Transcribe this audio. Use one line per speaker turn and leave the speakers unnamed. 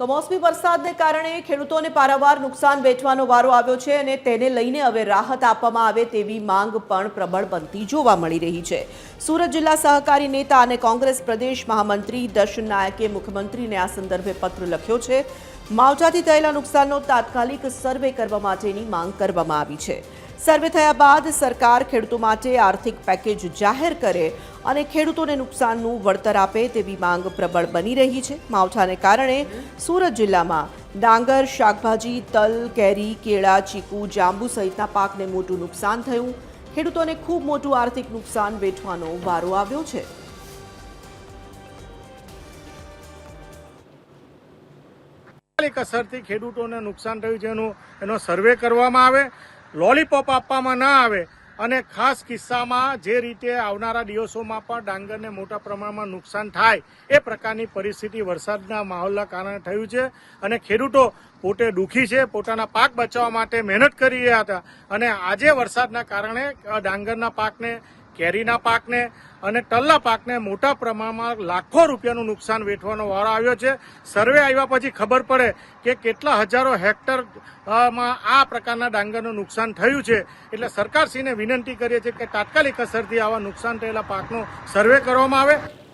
કમોસમી વરસાદને કારણે ખેડૂતોને પારાવાર નુકસાન વેઠવાનો વારો આવ્યો છે અને તેને લઈને હવે રાહત આપવામાં આવે તેવી માંગ પણ પ્રબળ બનતી જોવા મળી રહી છે. સુરત જિલ્લા સહકારી નેતા અને કોંગ્રેસ પ્રદેશ મહામંત્રી દર્શન નાયકે મુખ્યમંત્રીને આ સંદર્ભે પત્ર લખ્યો છે. માવઠાથી થયેલા નુકસાનનો તાત્કાલિક સર્વે કરવા માટેની માંગ કરવામાં આવી છે. સર્વે થયા બાદ સરકાર ખેડૂતો માટે આર્થિક પેકેજ જાહેર કરે અને ખેડૂતોને નુકસાનનું વળતર આપે તેવી માંગ પ્રબળ બની રહી છે. માવઠાને કારણે સુરત જિલ્લામાં ડાંગર, શાકભાજી, તલ, કેરી, કેળા, ચીકુ, જાંબુ સહિતના પાકને મોટું નુકસાન થયું. ખેડૂતોને ખૂબ મોટું આર્થિક નુકસાન વેઠવાનો વારો આવ્યો છે.
અસરથી ખેડૂતોને નુકસાન થયું છે એનો સર્વે કરવામાં આવે. લોલીપોપ આપવામાં ના આવે અને ખાસ કિસ્સામાં જે રીતે આવનારા દિવસોમાં પણ ડાંગરને મોટા પ્રમાણમાં નુકસાન થાય એ પ્રકારની પરિસ્થિતિ વરસાદના માહોલના કારણે થયું છે અને ખેડૂતો પોતે દુઃખી છે, પોતાના પાક બચાવવા માટે મહેનત કરી રહ્યા હતા અને આજે વરસાદના કારણે ડાંગરના પાકને, કેરીના પાકને અને ટલ્લા પાકને મોટા પ્રમાણમાં લાખો રૂપિયાનું નુકસાન વેઠવાનો વારો આવ્યો છે. સર્વે આવ્યા પછી ખબર પડે કે કેટલા હજારો હેક્ટરમાં આ પ્રકારના ડાંગરનું નુકસાન થયું છે. એટલે સરકારશ્રીને વિનંતી કરીએ છીએ કે તાત્કાલિક અસરથી આવા નુકસાન થયેલા પાકનો સર્વે કરવામાં આવે.